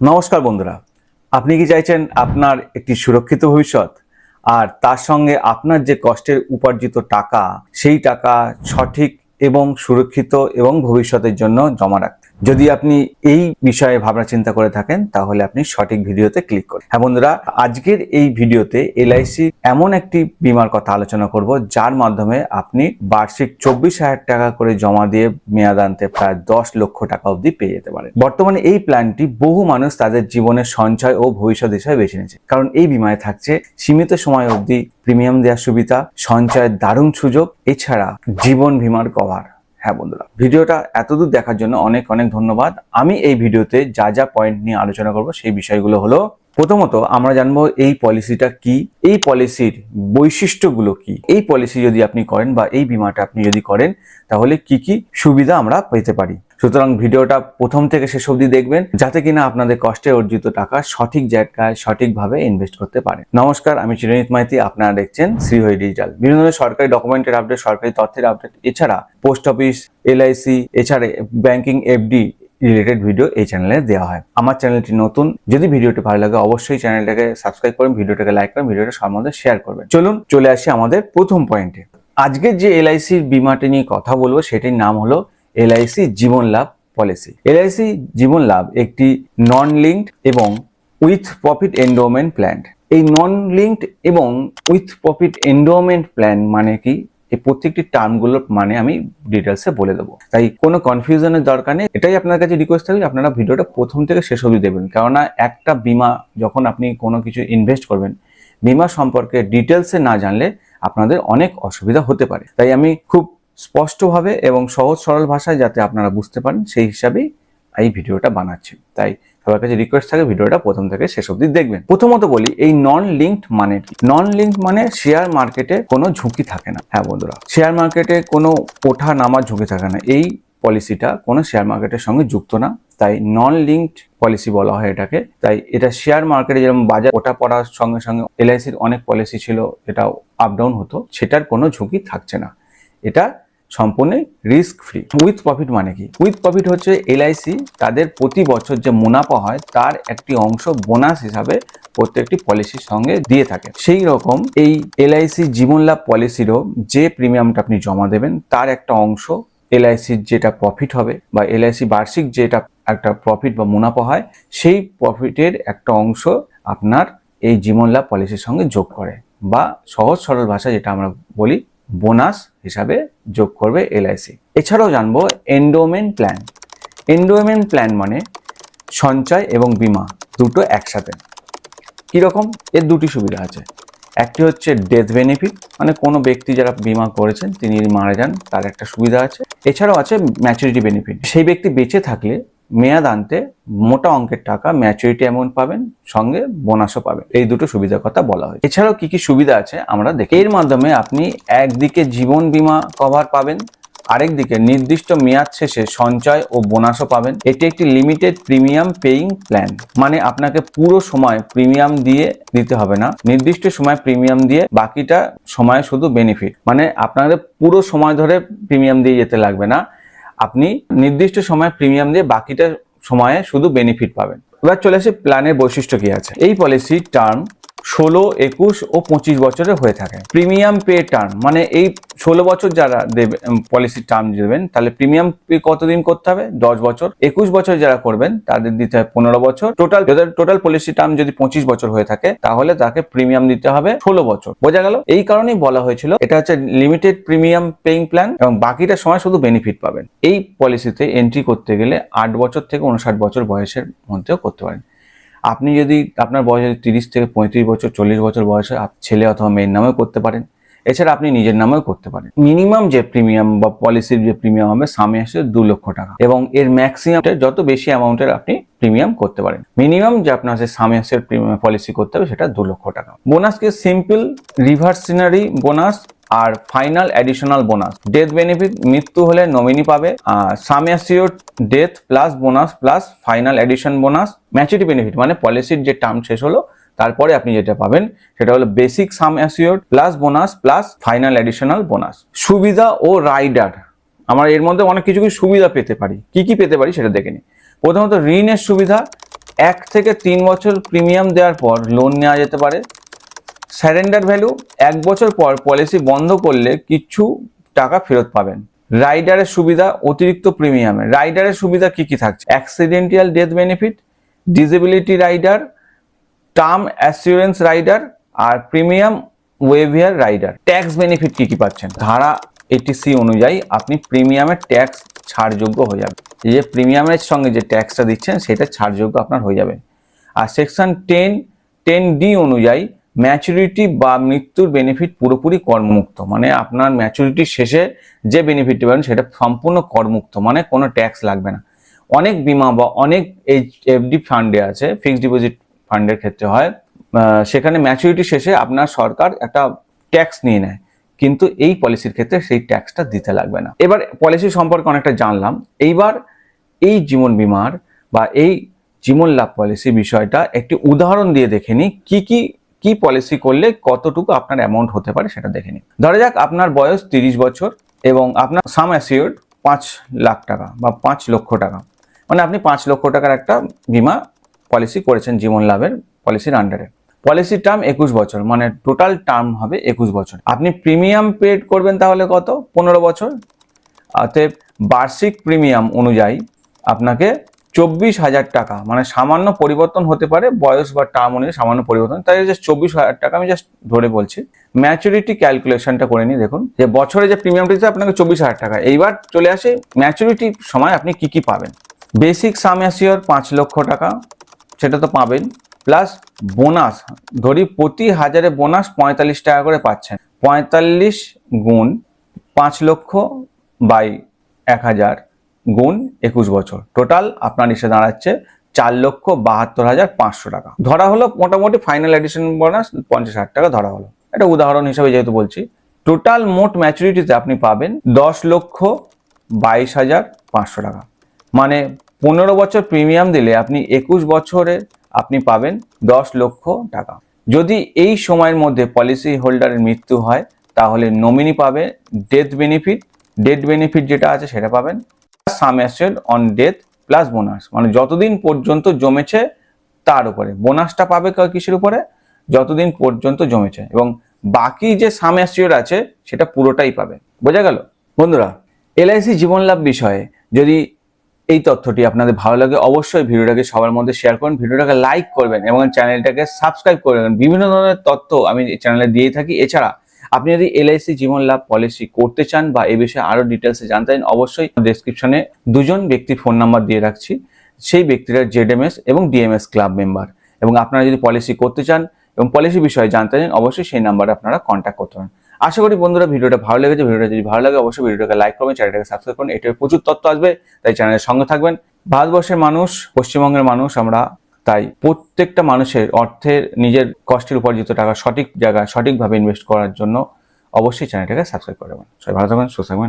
নমস্কার বন্ধুরা। আপনি কি চাইছেন আপনার একটি সুরক্ষিত ভবিষ্যৎ? আর তার সঙ্গে আপনার যে কষ্টের উপার্জিত টাকা, সেই টাকা সঠিক এবং সুরক্ষিত এবং ভবিষ্যতের জন্য জমা রাখতে। যদি আপনি এই বিষয়ে ভাবনা চিন্তা করে থাকেন, তাহলে আপনি সঠিক ভিডিওতে ক্লিক করুন। হ্যাঁ বন্ধুরা, আজকের এই ভিডিওতে এলআইসি এমন একটি বিমার কথা আলোচনা করব, যার মাধ্যমে আপনি বার্ষিক চব্বিশ হাজার টাকা করে জমা দিয়ে মেয়াদ আনতে প্রায় দশ লক্ষ টাকা অবধি পেয়ে যেতে পারেন। বর্তমানে এই প্ল্যানটি বহু মানুষ তাদের জীবনের সঞ্চয় ও ভবিষ্যৎ হিসাবে বেছে নিয়েছে। কারণ এই বিমায় থাকছে সীমিত সময় অবধি প্রিমিয়াম দেওয়ার সুবিধা, সঞ্চয়ের দারুণ সুযোগ, এছাড়া জীবন বিমার কভার। হ্যাঁ বন্ধুরা, ভিডিওটা এতদূর দেখার জন্য অনেক অনেক ধন্যবাদ। আমি এই ভিডিওতে যা যা পয়েন্ট নিয়ে আলোচনা করব সেই বিষয়গুলো হলো, প্রথমত আমরা জানব এই পলিসিটা কি? এই পলিসির বৈশিষ্ট্যগুলো কি? এই পলিসি যদি আপনি করেন বা এই বিমাটা আপনি যদি করেন, তাহলে কি কি সুবিধা আমরা পেতে পারি? সুতরাং ভিডিওটা প্রথম থেকে শেষ অবধি দেখবেন, যাতে কিনা আপনাদের কষ্টে অর্জিত টাকা সঠিক জায়গায় সঠিকভাবে ইনভেস্ট করতে পারে নমস্কার, আমি চিরঞ্জিত মাইতি, আপনারা দেখছেন শ্রীহরি ডিজিটাল বিভিন্ন ধরনের সরকারি ডকুমেন্টের আপডেট সরকারি তথ্যের আপডেট এছাড়া পোস্ট অফিস এলআইসি এছাড়া ব্যাংকিং এফডি রিলেটেড ভিডিও এই চ্যানেলে দেওয়া হয়। আমার চ্যানেলটি নতুন, যদি ভিডিওটি ভালো লাগে অবশ্যই চ্যানেলটাকে সাবস্ক্রাইব করুন, ভিডিওটাকে লাইক করুন, ভিডিওটা মধ্যে শেয়ার করবেন। চলুন, চলে আসি আমাদের প্রথম পয়েন্টে আজকের যে এলআইসির বিমাটি নিয়ে কথা বলব, সেটির নাম হলো LIC Jeevan Labh policy LIC Jeevan Labh একটি নন লিঙ্কড এবং উইথ প্রফিট এন্ডোমেন্ট প্ল্যান এই নন লিঙ্কড এবং উইথ প্রফিট এন্ডোমেন্ট প্ল্যান মানে কি? এই প্রত্যেকটি টার্মগুলোর মানে আমি ডিটেলসে বলে দেবো। তাই কোনো কনফিউশনের দরকার নেই। এটাই আপনার কাছে রিকোয়েস্ট থাকবে আপনারা ভিডিওটা প্রথম থেকে শেষ অবধি দেবেন কেননা একটা বিমা যখন আপনি কোনো কিছু ইনভেস্ট করবেন, বিমা সম্পর্কে ডিটেলসে না জানলে আপনাদের অনেক অসুবিধা হতে পারে। তাই আমি খুব স্পষ্টভাবে এবং সহজ সরল ভাষায় যাতে আপনারা বুঝতে পারেন, সেই হিসাবেই এই ভিডিওটা বানাচ্ছি। তাই সবার কাছে রিকোয়েস্ট থাকে, ভিডিওটা প্রথম থেকে শেষ অবধি দেখবেন। প্রথমত বলি, এই নন লিঙ্কড মানে নন লিঙ্কড মানে শেয়ার মার্কেটে কোনো ঝুঁকি থাকে না। হ্যাঁ বন্ধুরা শেয়ার মার্কেটে কোনো ওঠা নামার ঝুঁকি থাকে না। এই পলিসিটা কোনো শেয়ার মার্কেটের সঙ্গে যুক্ত না। তাই নন লিঙ্কড পলিসি বলা হয় এটাকে। তাই এটা শেয়ার মার্কেটে যেরকম বাজার ওঠা পড়ার সঙ্গে সঙ্গে এলআইসির অনেক পলিসি ছিল, এটা আপ ডাউন হতো। সেটার কোনো ঝুঁকি থাকছে না। এটা সম্পূর্ণ রিস্ক ফ্রি উইথ প্রফিট মানে কি? উইথ প্রফিট হচ্ছে এলআইসি তাদের প্রতি বছর যে মুনাফা হয়, তার একটি অংশ বোনাস হিসাবে প্রত্যেকটি পলিসির সঙ্গে দিয়ে থাকে। সেই রকম এই এলআইসি জীবন লাভ পলিসিরও যে প্রিমিয়ামটা আপনি জমা দেবেন, তার একটা অংশ এলআইসির যেটা প্রফিট হবে বা এলআইসি বার্ষিক যেটা একটা প্রফিট বা মুনাফা হয়, সেই প্রফিটের একটা অংশ আপনার এই জীবন লাভ পলিসির সঙ্গে যোগ করে বা সহজ সরল ভাষা যেটা আমরা বলি বোনাস হিসাবে যোগ করবে এলআইসি এছাড়াও জানব এন্ডোমেন্ট প্ল্যান এন্ডোমেন্ট প্ল্যান মানে সঞ্চয় এবং বীমা, দুটো একসাথে। কীরকম? এর দুটি সুবিধা আছে। একটি হচ্ছে ডেথ বেনিফিট মানে কোনো ব্যক্তি যারা বীমা করেছেন, তিনি মারা যান, তার একটা সুবিধা আছে। এছাড়াও আছে ম্যাচুরিটি বেনিফিট সেই ব্যক্তি বেঁচে থাকলে মেয়াদ আনতে মোটা অঙ্কের টাকা ম্যাচুরিটি অ্যামাউন্ট পাবেন, সঙ্গে বোনাসও পাবেন। এই দুটো সুবিধার কথা বলা হয় এছাড়াও কি কি সুবিধা আছে আমরা দেখি এর মাধ্যমে আপনি একদিকে জীবন বীমা কভার পাবেন, আরেকদিকে নির্দিষ্ট মেয়াদ শেষে সঞ্চয় ও বোনাসও পাবেন। এটি একটি লিমিটেড প্রিমিয়াম পেইং প্ল্যান মানে আপনাকে পুরো সময় প্রিমিয়াম দিয়ে দিতে হবে না। নির্দিষ্ট সময় প্রিমিয়াম দিয়ে বাকিটা সময় শুধু বেনিফিট মানে আপনাদের পুরো সময় ধরে প্রিমিয়াম দিয়ে যেতে লাগবে না। আপনি নির্দিষ্ট সময় প্রিমিয়াম দিয়ে বাকিটা সময়ে শুধু বেনিফিট পাবেন। এবার চলে আসে প্ল্যানের বৈশিষ্ট্য কি আছে? এই পলিসি টার্ম ষোলো, একুশ ও পঁচিশ বছরে হয়ে থাকে। প্রিমিয়াম পে টার্ম মানে এই ষোলো বছর যারা দেবে পলিসির টার্ম দেবেন, তাহলে প্রিমিয়াম পে কতদিন করতে হবে? দশ বছর। একুশ বছর যারা করবেন, তাদের দিতে হবে পনেরো বছর। টোটাল টোটাল পলিসি টার্ম যদি পঁচিশ বছর হয়ে থাকে, তাহলে তাকে প্রিমিয়াম দিতে হবে ষোলো বছর। বোঝা গেল? এই কারণেই বলা হয়েছিল, এটা হচ্ছে লিমিটেড প্রিমিয়াম পেইং প্ল্যান এবং বাকিটা সময় শুধু বেনিফিট পাবেন। এই পলিসিতে এন্ট্রি করতে গেলে আট বছর থেকে উনষাট বছর বয়সের মধ্যেও করতে পারেন। আপনি যদি আপনার বয়স যদি তিরিশ থেকে পঁয়ত্রিশ বছর, চল্লিশ বছর বয়সে ছেলে অথবা মেয়ের নামেও করতে পারেন। এছাড়া আপনি নিজের নামেও করতে পারেন। মিনিমাম যে প্রিমিয়াম বা পলিসির যে প্রিমিয়াম হবে, সামনে আসে দু লক্ষ টাকা। এবং এর ম্যাক্সিমাম যত বেশি অ্যামাউন্টের আপনি প্রিমিয়াম করতে পারেন। মিনিমাম যে আপনার যে সামেসের পলিসি করতে হবে, সেটা দু লক্ষ টাকা। বোনাসকে সিম্পল রিভার্সিনারি বোনাস আর final additional bonus death benefit মৃত্যু হলে নমিনি পাবে sum assured death plus bonus plus final addition bonus maturity benefit মানে পলিসির যে টার্ম শেষ হলো, তারপরে আপনি যেটা পাবেন, সেটা হলো basic sum assured plus bonus plus final additional bonus সুবিধা ও রাইডার আমরা এর মধ্যে অনেক কিছু কিছু সুবিধা পেতে পারি? কি কি পেতে পারি সেটা দেখে নিই। প্রথমত ঋণের সুবিধা, এক থেকে তিন বছর প্রিমিয়াম দেওয়ার পর লোন নেওয়া যেতে পারে স্যারেন্ডার ভ্যালু এক বছর পর পলিসি বন্ধ করলে কিছু টাকা ফেরত পাবেন। রাইডারের সুবিধা অতিরিক্ত প্রিমিয়ামে রাইডারের সুবিধা কি কি থাকছে? Accidental death benefit disability rider term assurance rider আর premium waiver rider tax benefit কি কি পাচ্ছেন? ধারা এইটি সি অনুযায়ী আপনি প্রিমিয়ামের ট্যাক্স ছাড়যোগ্য হয়ে যাবে যে প্রিমিয়ামের সঙ্গে যে ট্যাক্সটা দিচ্ছেন, সেটা ছাড়যোগ্য আপনার হয়ে যাবে। আর সেকশন টেন টেন ডি অনুযায়ী ম্যাচুরিটি বা মৃত্যুর বেনিফিট পুরোপুরি করমুক্ত মানে আপনার ম্যাচুরিটি শেষে যে বেনিফিটটি পাবেন সেটা সম্পূর্ণ করমুক্ত মানে কোনো ট্যাক্স লাগবে না। অনেক বিমা বা অনেক এফডি ফান্ডে আছে ফিক্সড ডিপোজিট ফান্ডের ক্ষেত্রে হয় সেখানে ম্যাচুরিটি শেষে আপনার সরকার একটা ট্যাক্স নিয়ে নেয়। কিন্তু এই পলিসির ক্ষেত্রে সেই ট্যাক্সটা দিতে লাগবে না। এবার পলিসি সম্পর্কে অনেকটা জানলাম। এইবার এই জীবন বিমার বা এই জীবন লাভ পলিসি বিষয়টা একটি উদাহরণ দিয়ে দেখে নিই, কি কি কি পলিসি করলে কতটুকু আপনার অ্যামাউন্ট হতে পারে সেটা দেখে নিন। ধরা যাক আপনার বয়স তিরিশ বছর এবং আপনার সাম অ্যাসিওর্ড পাঁচ লাখ টাকা বা পাঁচ লক্ষ টাকা। মানে আপনি পাঁচ লক্ষ টাকার একটা বিমা পলিসি করেছেন জীবন লাভের পলিসির আন্ডারে পলিসির টার্ম একুশ বছর মানে টোটাল টার্ম হবে একুশ বছর। আপনি প্রিমিয়াম পেড করবেন তাহলে কত? পনেরো বছর। অতএব বার্ষিক প্রিমিয়াম অনুযায়ী আপনাকে চব্বিশ হাজার টাকা। মানে সামান্য পরিবর্তন হতে পারে, বয়স বা টার্ম অনুযায়ী সামান্য পরিবর্তন। তাই জাস্ট চব্বিশ হাজার টাকা আমি জাস্ট ধরে বলছি। ম্যাচুরিটি ক্যালকুলেশনটা করে নিই, দেখুন। যে বছরে যে প্রিমিয়ামটা দিচ্ছে আপনাকে চব্বিশ হাজার টাকা। এইবার চলে আসে ম্যাচুরিটি সময় আপনি কি কি পাবেন? বেসিক সাম অ্যাসিওর পাঁচ লক্ষ টাকা, সেটা তো পাবেন। প্লাস বোনাস ধরি প্রতি হাজারে বোনাস পঁয়তাল্লিশ টাকা করে পাচ্ছেন। পঁয়তাল্লিশ গুণ পাঁচ লক্ষ বাই এক হাজার। গুণ একুশ বছর। টোটাল আপনার এসে দাঁড়াচ্ছে চার লক্ষ বাহাত্তর হাজার পাঁচশো টাকা। ধরা হলো মোটামুটি ফাইনাল এডিশন বোনাস পঞ্চাশ হাজার টাকা ধরা হলো। এটা উদাহরণ হিসাবে যেহেতু বলছি টোটাল মোট ম্যাচুরিটিতে আপনি পাবেন দশ লক্ষ বাইশ হাজার পাঁচশো টাকা। মানে পনেরো বছর প্রিমিয়াম দিলে আপনি একুশ বছরে আপনি পাবেন দশ লক্ষ টাকা। যদি এই সময়ের মধ্যে পলিসি হোল্ডারের মৃত্যু হয়, তাহলে নমিনি পাবে ডেথ বেনিফিট ডেথ বেনিফিট যেটা আছে সেটা পাবেন sum assured on death plus bonus মানে যতদিন পর্যন্ত জমেছে, তার উপরে। বোনাসটা পাবে কিসের উপরে? যতদিন পর্যন্ত জমেছে। এবং বাকি যে সাম অ্যাসিওর আছে, সেটা পুরোটাই পাবে। বোঝা গেল? বন্ধুরা এলআইসি জীবন লাভ বিষয়ে যদি এই তথ্যটি আপনাদের ভালো লাগে, অবশ্যই ভিডিওটাকে সবার মধ্যে শেয়ার করুন। ভিডিওটাকে লাইক করবেন এবং চ্যানেলটাকে সাবস্ক্রাইব করবেন বিভিন্ন ধরনের তথ্য আমি চ্যানেলে দিয়ে থাকি। এছাড়া আপনি যদি এলআইসি জীবন লাভ পলিসি করতে চান বা এ বিষয়ে আরও ডিটেলসে জানতে চান, অবশ্যই ডেসক্রিপশনে দুজন ব্যক্তির ফোন নাম্বার দিয়ে রাখছি। সেই ব্যক্তিরা জেডএমএস এবং ডিএমএস ক্লাব মেম্বার এবং আপনারা যদি পলিসি করতে চান এবং পলিসি বিষয়ে জানতে চান, অবশ্যই সেই নাম্বারে আপনারা কন্ট্যাক্ট করতে পারেন। আশা করি বন্ধুরা ভিডিওটা ভালো লেগেছে। ভিডিওটা যদি ভালো লাগে, অবশ্যই ভিডিওটাকে লাইক করবেন, চ্যানেলটাকে সাবস্ক্রাইব করুন এটার প্রচুর তথ্য আসবে, তাই চ্যানেলের সঙ্গে থাকবেন। ভারতবর্ষের মানুষ, পশ্চিমবঙ্গের মানুষ, আমরা তাই প্রত্যেকটা মানুষের অর্থের নিজের কষ্টের উপার্জিত টাকা সঠিক জায়গায় সঠিকভাবে ইনভেস্ট করার জন্য অবশ্যই চ্যানেলটাকে সাবস্ক্রাইব করে দেবেন। সবাই ভালো থাকবেন, সুস্থ থাকবেন।